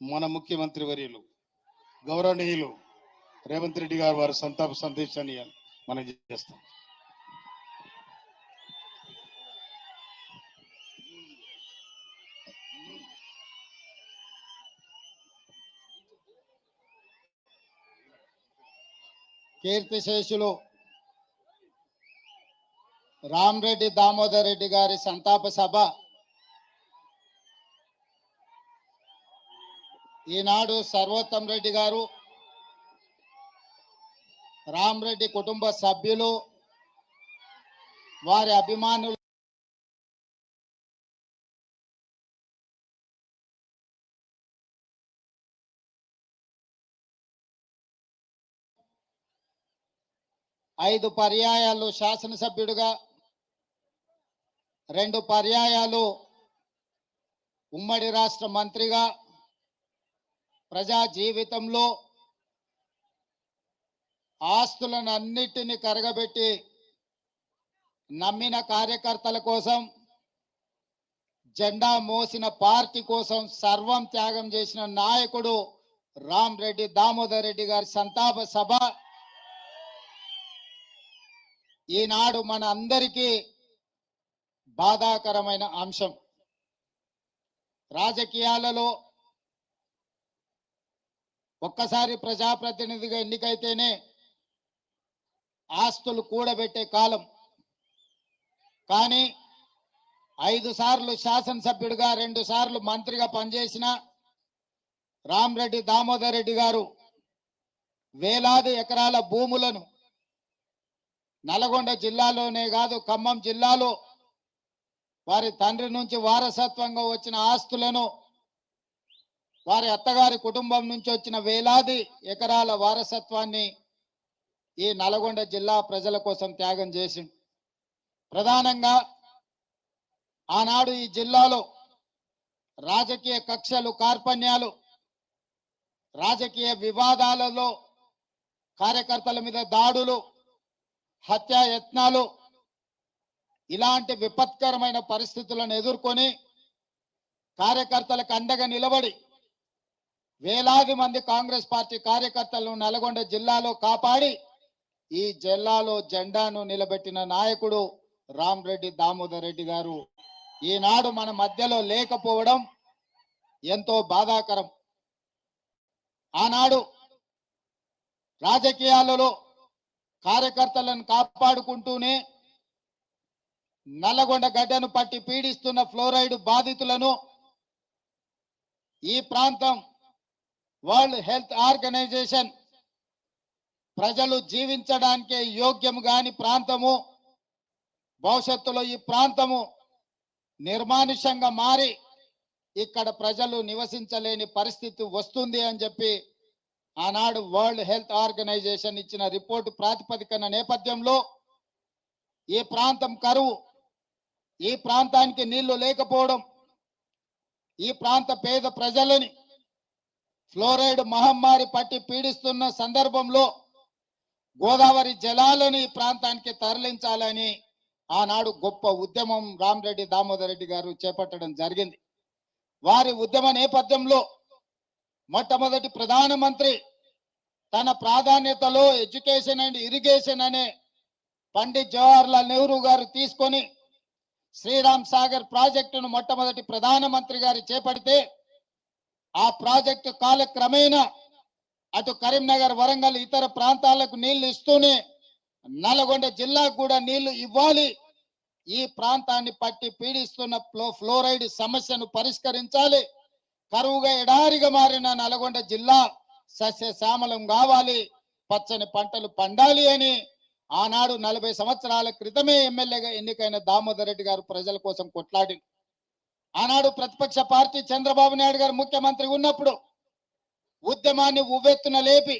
మన ముఖ్యమంత్రి వర్యులు గౌరవనీయులు రేవంత్ రెడ్డి గారు వారి సంతాప సందేశాన్ని మనం చేస్తాం. కీర్తిశేషులు రామరెడ్డి దామోదర్ రెడ్డి గారి సంతాప సభ ఈనాడు సర్వోత్తం రెడ్డి గారు రామరెడ్డి కుటుంబ సభ్యులు వారి అభిమానులు ఐదు పర్యాయాలు శాసనసభ్యుడిగా రెండు పర్యాయాలు ఉమ్మడి రాష్ట్ర మంత్రిగా ప్రజా జీవితంలో ఆస్తులను అన్నిటినీ కరగబెట్టి నమ్మిన కార్యకర్తల కోసం జెండా మోసిన పార్టీ కోసం సర్వం త్యాగం చేసిన నాయకుడు రామ్ రెడ్డి దామోదర్ రెడ్డి గారి సంతాప సభ. ఈనాడు మన అందరికీ బాధాకరమైన అంశం. రాజకీయాలలో ఒక్కసారి ప్రజాప్రతినిధిగా ఎన్నికైతేనే ఆస్తులు కూడబెట్టే కాలం. కానీ ఐదు సార్లు శాసనసభ్యుడిగా రెండు సార్లు మంత్రిగా పనిచేసిన రామరెడ్డి దామోదర్ రెడ్డి గారు వేలాది ఎకరాల భూములను నల్గొండ జిల్లాలోనే కాదు ఖమ్మం జిల్లాలో వారి తండ్రి నుంచి వారసత్వంగా వచ్చిన ఆస్తులను వారి అత్తగారి కుటుంబం నుంచి వచ్చిన వేలాది ఎకరాల వారసత్వాన్ని ఈ నల్గొండ జిల్లా ప్రజల కోసం త్యాగం చేసి ప్రధానంగా ఆనాడు ఈ జిల్లాలో రాజకీయ కక్షలు కార్పణ్యాలు రాజకీయ వివాదాలలో కార్యకర్తల మీద దాడులు హత్యాయత్నాలు ఇలాంటి విపత్కరమైన పరిస్థితులను ఎదుర్కొని కార్యకర్తలకు అండగా నిలబడి వేలాది మంది కాంగ్రెస్ పార్టీ కార్యకర్తలను నల్గొండ జిల్లాలో కాపాడి ఈ జిల్లాలో జెండాను నిలబెట్టిన నాయకుడు రామ్ రెడ్డి దామోదర్ రెడ్డి గారు. ఈనాడు మన మధ్యలో లేకపోవడం ఎంతో బాధాకరం. ఆనాడు రాజకీయాలలో కార్యకర్తలను కాపాడుకుంటూనే నల్లగొండ గడ్డను పట్టి పీడిస్తున్న ఫ్లోరైడ్ బాధితులను ఈ ప్రాంతం వరల్డ్ హెల్త్ ఆర్గనైజేషన్ ప్రజలు జీవించడానికే యోగ్యం కాని ప్రాంతము భవిష్యత్తులో ఈ ప్రాంతము నిర్మానుష్యంగా మారి ఇక్కడ ప్రజలు నివసించలేని పరిస్థితి వస్తుంది అని చెప్పి ఆనాడు వరల్డ్ హెల్త్ ఆర్గనైజేషన్ ఇచ్చిన రిపోర్టు ప్రాతిపదికన నేపథ్యంలో ఈ ప్రాంతం కరువు ఈ ప్రాంతానికి నీళ్ళు లేకపోవడం ఈ ప్రాంత పేద ప్రజలని ఫ్లోరైడ్ మహమ్మారి పట్టి పీడిస్తున్న సందర్భంలో గోదావరి జలాలను ఈ ప్రాంతానికి తరలించాలని ఆనాడు గొప్ప ఉద్యమం రామరెడ్డి దామోదర్ రెడ్డి గారు చేపట్టడం జరిగింది. వారి ఉద్యమ నేపథ్యంలో మొట్టమొదటి ప్రధానమంత్రి తన ప్రాధాన్యతలో ఎడ్యుకేషన్ అండ్ ఇరిగేషన్ అనే పండిత్ జవహర్లాల్ నెహ్రూ గారు తీసుకొని శ్రీరామ్ సాగర్ ప్రాజెక్టును మొట్టమొదటి ప్రధానమంత్రి గారు చేపడితే ఆ ప్రాజెక్టు కాలక్రమేణా అటు కరీంనగర్ వరంగల్ ఇతర ప్రాంతాలకు నీళ్ళు ఇస్తూనే నల్గొండ జిల్లాకు కూడా నీళ్ళు ఇవ్వాలి. ఈ ప్రాంతాన్ని పట్టి పీడిస్తున్న ఫ్లోరైడ్ సమస్యను పరిష్కరించాలి. కరువుగా ఎడారిగా మారిన నల్గొండ జిల్లా సస్య శ్యామలం కావాలి. పచ్చని పంటలు పండాలి అని ఆనాడు నలభై సంవత్సరాల క్రితమే ఎమ్మెల్యేగా ఎన్నికైన దామోదర్ రెడ్డి గారు ప్రజల కోసం కొట్లాడి ఆనాడు ప్రతిపక్ష పార్టీ చంద్రబాబు నాయుడు గారు ముఖ్యమంత్రి ఉన్నప్పుడు ఉద్యమాన్ని ఉవ్వెత్తున లేపి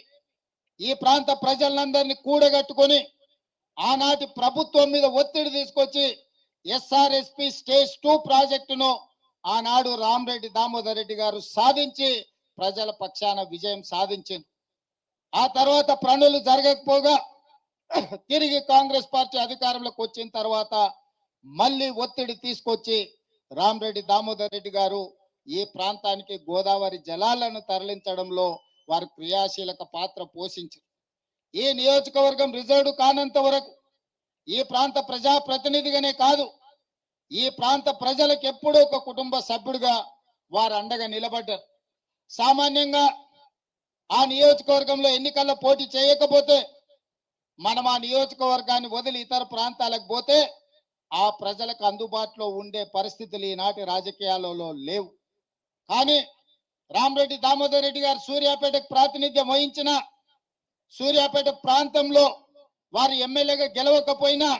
ఈ ప్రాంత ప్రజలందరినీ కూడగట్టుకొని ఆనాటి ప్రభుత్వం మీద ఒత్తిడి తీసుకొచ్చి ఎస్ఆర్ఎస్పి స్టేజ్ టూ ప్రాజెక్టును ఆనాడు రామరెడ్డి దామోదర్ రెడ్డి గారు సాధించి ప్రజల పక్షాన విజయం సాధించింది. ఆ తర్వాత పనులు జరగకపోగా తిరిగి కాంగ్రెస్ పార్టీ అధికారంలోకి వచ్చిన తర్వాత మళ్ళీ ఒత్తిడి తీసుకొచ్చి రామరెడ్డి దామోదర్ రెడ్డి గారు ఈ ప్రాంతానికి గోదావరి జలాలను తరలించడంలో వారు క్రియాశీలక పాత్ర పోషించారు. ఈ నియోజకవర్గం రిజర్వ్ కానంత వరకు ఈ ప్రాంత ప్రజా ప్రతినిధిగానే కాదు ఈ ప్రాంత ప్రజలకు ఎప్పుడూ ఒక కుటుంబ సభ్యుడిగా వారు అండగా నిలబడ్డారు. సామాన్యంగా ఆ నియోజకవర్గంలో ఎన్నికల్లో పోటీ చేయకపోతే మనం ఆ నియోజకవర్గాన్ని వదిలి ఇతర ప్రాంతాలకు పోతే ఆ ప్రజలకు అందుబాటులో ఉండే పరిస్థితులు ఈనాటి రాజకీయాలలో లేవు. కానీ రామరెడ్డి దామోదర్ రెడ్డి గారు సూర్యాపేటకు ప్రాతినిధ్యం వహించిన సూర్యాపేట ప్రాంతంలో వారు ఎమ్మెల్యేగా గెలవకపోయినా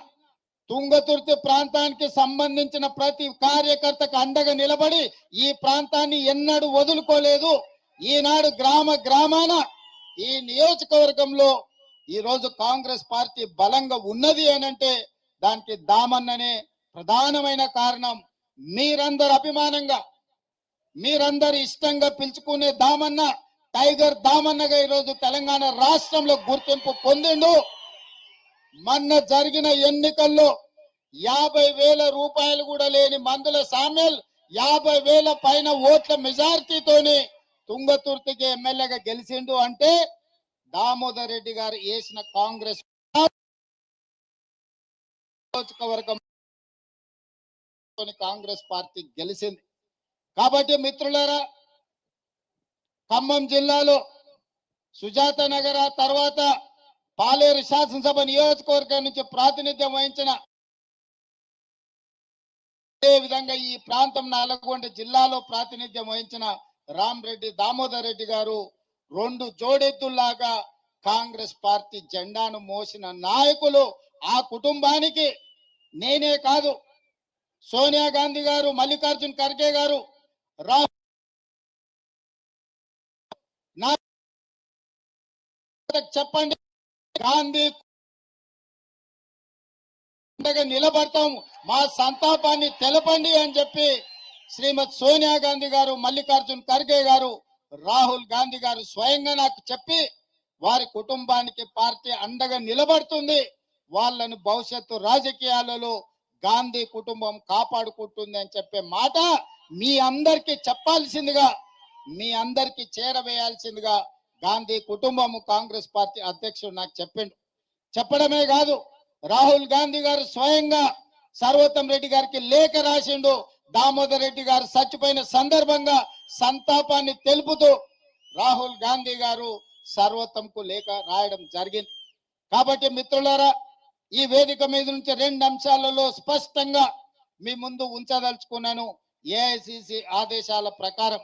తుంగతుర్తి ప్రాంతానికి సంబంధించిన ప్రతి కార్యకర్తకు అండగా నిలబడి ఈ ప్రాంతాన్ని ఎన్నడూ వదులుకోలేదు. ఈనాడు గ్రామ గ్రామాన ఈ నియోజకవర్గంలో ఈ రోజు కాంగ్రెస్ పార్టీ బలంగా ఉన్నది అనంటే దానికి దామన్ననే ప్రధానమైన కారణం మీరందరు అభిమానంగా మీరందరు ఇష్టంగా పిలుచుకునే దామన్న టైగర్ దామన్నగా ఈరోజు తెలంగాణ రాష్ట్రంలో గుర్తింపు పొందిండు. మొన్న జరిగిన ఎన్నికల్లో యాభై వేల రూపాయలు కూడా లేని మందుల సామెల్ యాభై వేల పైన ఓట్ల మెజారిటీతోని తుంగతుర్తికి ఎమ్మెల్యేగా గెలిచిండు అంటే దామోదర్ రెడ్డి గారు వేసిన కాంగ్రెస్ నియోజకవర్గం కాంగ్రెస్ పార్టీ గెలిచింది. కాబట్టి మిత్రులారా ఖమ్మం జిల్లాలో సుజాత నగర తర్వాత పాలేరు శాసనసభ నియోజకవర్గం నుంచి ప్రాతినిధ్యం వహించిన అదే విధంగా ఈ ప్రాంతం నల్గొండ జిల్లాలో ప్రాతినిధ్యం వహించిన రామ్ రెడ్డి దామోదర్ రెడ్డి గారు రెండు జోడెద్దుల్లాగా కాంగ్రెస్ పార్టీ జెండాను మోసిన నాయకులు ఆ కుటుంబానికి నేనే కాదు. సోనియా గాంధీ గారు మల్లికార్జున్ ఖర్గే గారు రా చెప్పండి. గాంధీ అండగా నిలబడతాం. మా సంతాపాన్ని తెలపండి అని చెప్పి శ్రీమతి సోనియా గాంధీ గారు మల్లికార్జున్ ఖర్గే గారు రాహుల్ గాంధీ గారు స్వయంగా నాకు చెప్పి వారి కుటుంబానికి పార్టీ అండగా నిలబడుతుంది. వాళ్ళను భవిష్యత్తు రాజకీయాలలో గాంధీ కుటుంబం కాపాడుకుంటుంది అని చెప్పే మాట మీ అందరికి చెప్పాల్సిందిగా మీ అందరికి చేరవేయాల్సిందిగా గాంధీ కుటుంబము కాంగ్రెస్ పార్టీ అధ్యక్షుడు నాకు చెప్పిండు. చెప్పడమే కాదు రాహుల్ గాంధీ గారు స్వయంగా సర్వోత్తం రెడ్డి గారికి లేఖ రాసిండు. దామోదర్ రెడ్డి గారు చచ్చిపోయిన సందర్భంగా సంతాపాన్ని తెలుపుతూ రాహుల్ గాంధీ గారు సర్వోత్తంకు లేఖ రాయడం జరిగింది. కాబట్టి మిత్రులారా ఈ వేదిక మీద నుంచి రెండు అంశాలలో స్పష్టంగా మీ ముందు ఉంచదలుచుకున్నాను. ఏఐసిసి ఆదేశాల ప్రకారం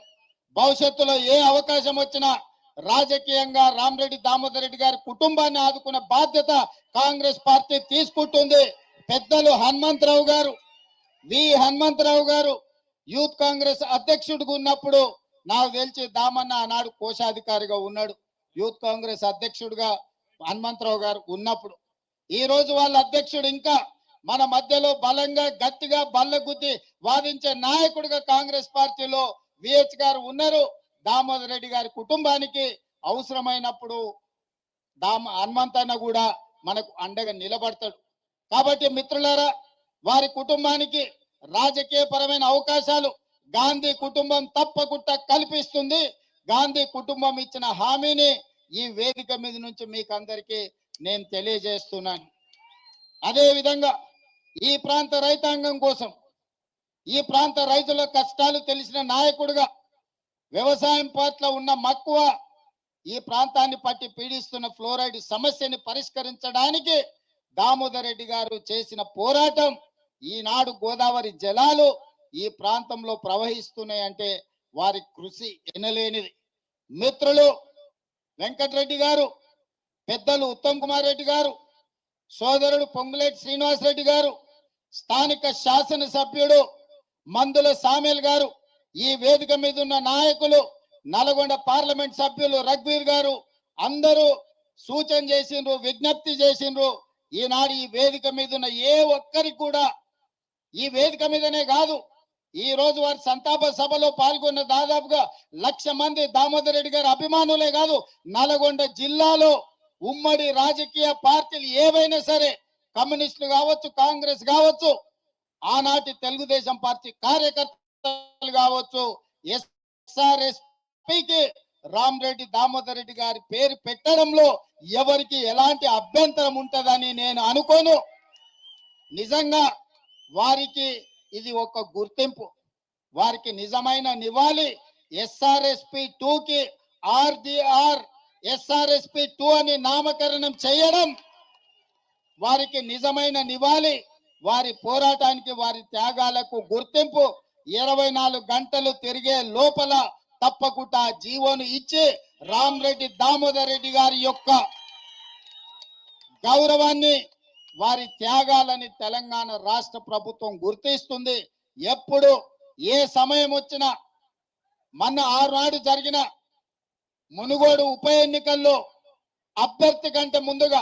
భవిష్యత్తులో ఏ అవకాశం వచ్చినా రాజకీయంగా రామరెడ్డి దామోదర్ రెడ్డి గారి కుటుంబాన్ని ఆదుకున్న బాధ్యత కాంగ్రెస్ పార్టీ తీసుకుంటుంది. పెద్దలు హనుమంతరావు గారు వి హనుమంతరావు గారు యూత్ కాంగ్రెస్ అధ్యక్షుడిగా ఉన్నప్పుడు నాకు తెలిసి దామన్న ఆనాడు కోశాధికారిగా ఉన్నాడు. యూత్ కాంగ్రెస్ అధ్యక్షుడిగా హనుమంతరావు గారు ఉన్నప్పుడు ఈ రోజు వాళ్ళ అధ్యక్షుడు ఇంకా మన మధ్యలో బలంగా గట్టిగా బల్లగుద్ది వాదించే నాయకుడిగా కాంగ్రెస్ పార్టీలో విహెచ్ గారు ఉన్నారు. దామోదర్ రెడ్డి గారి కుటుంబానికి అవసరమైనప్పుడు దామ హనుమంతన్న కూడా మనకు అండగా నిలబడతాడు. కాబట్టి మిత్రులారా వారి కుటుంబానికి రాజకీయ పరమైన అవకాశాలు గాంధీ కుటుంబం తప్పకుండా కల్పిస్తుంది. గాంధీ కుటుంబం ఇచ్చిన హామీని ఈ వేదిక మీద నుంచి మీకు అందరికీ నేను తెలియజేస్తున్నాను అదే విధంగా ఈ ప్రాంత రైతాంగం కోసం ఈ ప్రాంత రైతుల కష్టాలు తెలిసిన నాయకుడుగా వ్యవసాయం పట్ల ఉన్న మక్కువ ఈ ప్రాంతాన్ని పట్టి పీడిస్తున్న ఫ్లోరైడ్ సమస్యని పరిష్కరించడానికి దామోదర్ రెడ్డి గారు చేసిన పోరాటం ఈనాడు గోదావరి జలాలు ఈ ప్రాంతంలో ప్రవహిస్తున్నాయంటే వారి కృషి ఎనలేనిది. మిత్రులు వెంకటరెడ్డి గారు పెద్దలు ఉత్తమ్ కుమార్ రెడ్డి గారు సోదరుడు పొంగులేటి శ్రీనివాస్ రెడ్డి గారు స్థానిక శాసనసభ్యుడు మందుల సామేల్ గారు ఈ వేదిక మీద ఉన్న నాయకులు నల్గొండ పార్లమెంట్ సభ్యులు రఘ్వీర్ గారు అందరూ సూచన చేసిండ్రు విజ్ఞప్తి చేసిండ్రు ఈనాడు ఈ వేదిక మీద ఉన్న ఏ ఒక్కరికి కూడా ఈ వేదిక మీదనే కాదు ఈ రోజు వారి సంతాప సభలో పాల్గొన్న దాదాపుగా లక్ష మంది దామోదర్ రెడ్డి గారి అభిమానులే కాదు నల్గొండ జిల్లాలో ఉమ్మడి రాజకీయ పార్టీలు ఏవైనా సరే కమ్యూనిస్టులు కావచ్చు కాంగ్రెస్ కావచ్చు ఆనాటి తెలుగుదేశం పార్టీ కార్యకర్తలు కావచ్చు ఎస్ఆర్ఎస్పికి రామరెడ్డి దామోదర్ రెడ్డి గారి పేరు పెట్టడంలో ఎవరికి ఎలాంటి అభ్యంతరం ఉంటుందని నేను అనుకోను. నిజంగా వారికి ఇది ఒక గుర్తింపు. వారికి నిజమైన నివాళి. ఎస్ఆర్ఎస్పి టూకి ఆర్డిఆర్ ఎస్ఆర్ఎస్పి టూ అని నామకరణం చేయడం వారికి నిజమైన నివాళి వారి పోరాటానికి వారి త్యాగాలకు గుర్తింపు ఇరవై నాలుగు గంటలు తిరిగే లోపల తప్పకుండా జీవోను ఇచ్చి రామరెడ్డి దామోదర్ రెడ్డి గారి యొక్క గౌరవాన్ని వారి త్యాగాలని తెలంగాణ రాష్ట్ర ప్రభుత్వం గుర్తిస్తుంది. ఎప్పుడు ఏ సమయం వచ్చినా ఆరు ఆరునాడు జరిగిన మునుగోడు ఉప ఎన్నికల్లో అభ్యర్థి కంటే ముందుగా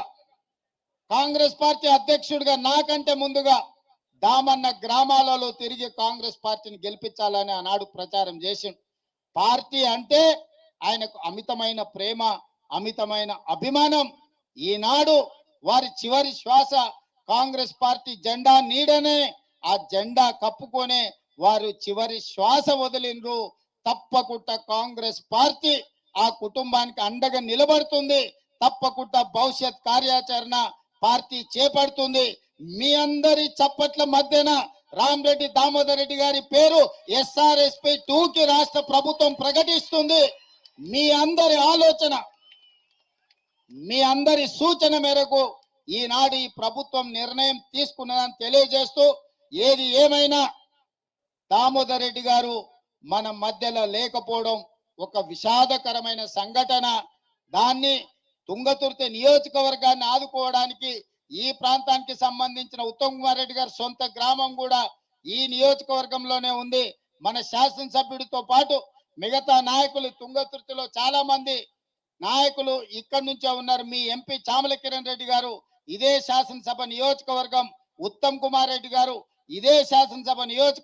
కాంగ్రెస్ పార్టీ అధ్యక్షుడిగా నాకంటే ముందుగా దామన్న గ్రామాలలో తిరిగి కాంగ్రెస్ పార్టీని గెలిపించాలని ఆనాడు ప్రచారం చేసిండు. పార్టీ అంటే ఆయనకు అమితమైన ప్రేమ అమితమైన అభిమానం. ఈనాడు వారి చివరి శ్వాస కాంగ్రెస్ పార్టీ జెండా నీడనే ఆ జెండా కప్పుకొనే వారు చివరి శ్వాస వదిలిండ్రు. తప్పకుండా కాంగ్రెస్ పార్టీ ఆ కుటుంబానికి అండగా నిలబడుతుంది. తప్పకుండా భవిష్యత్ కార్యాచరణ పార్టీ చేపడుతుంది. మీ అందరి చప్పట్ల మధ్యన రామరెడ్డి దామోదర్ రెడ్డి గారి పేరు ఎస్ఆర్ఎస్పి టూ కి రాష్ట్ర ప్రభుత్వం ప్రకటిస్తుంది. మీ అందరి ఆలోచన మీ అందరి సూచన మేరకు ఈనాడు ఈ ప్రభుత్వం నిర్ణయం తీసుకున్నదని తెలియజేస్తూ ఏది ఏమైనా దామోదర్ రెడ్డి గారు మన మధ్యలో లేకపోవడం ఒక విషాదకరమైన సంఘటన దాన్ని తుంగతుర్తి నియోజకవర్గాన్ని ఆదుకోవడానికి ఈ ప్రాంతానికి సంబంధించిన ఉత్తమ్ కుమార్ రెడ్డి గారి సొంత గ్రామం కూడా ఈ నియోజకవర్గంలోనే ఉంది. మన శాసనసభ్యుడితో పాటు మిగతా నాయకులు తుంగతుర్తిలో చాలా మంది నాయకులు ఇక్కడి నుంచే ఉన్నారు. మీ ఎంపీ చామల కిరణ్ రెడ్డి గారు ఇదే శాసనసభ నియోజకవర్గం ఉత్తమ్ కుమార్ రెడ్డి గారు ఇదే శాసనసభ నియోజక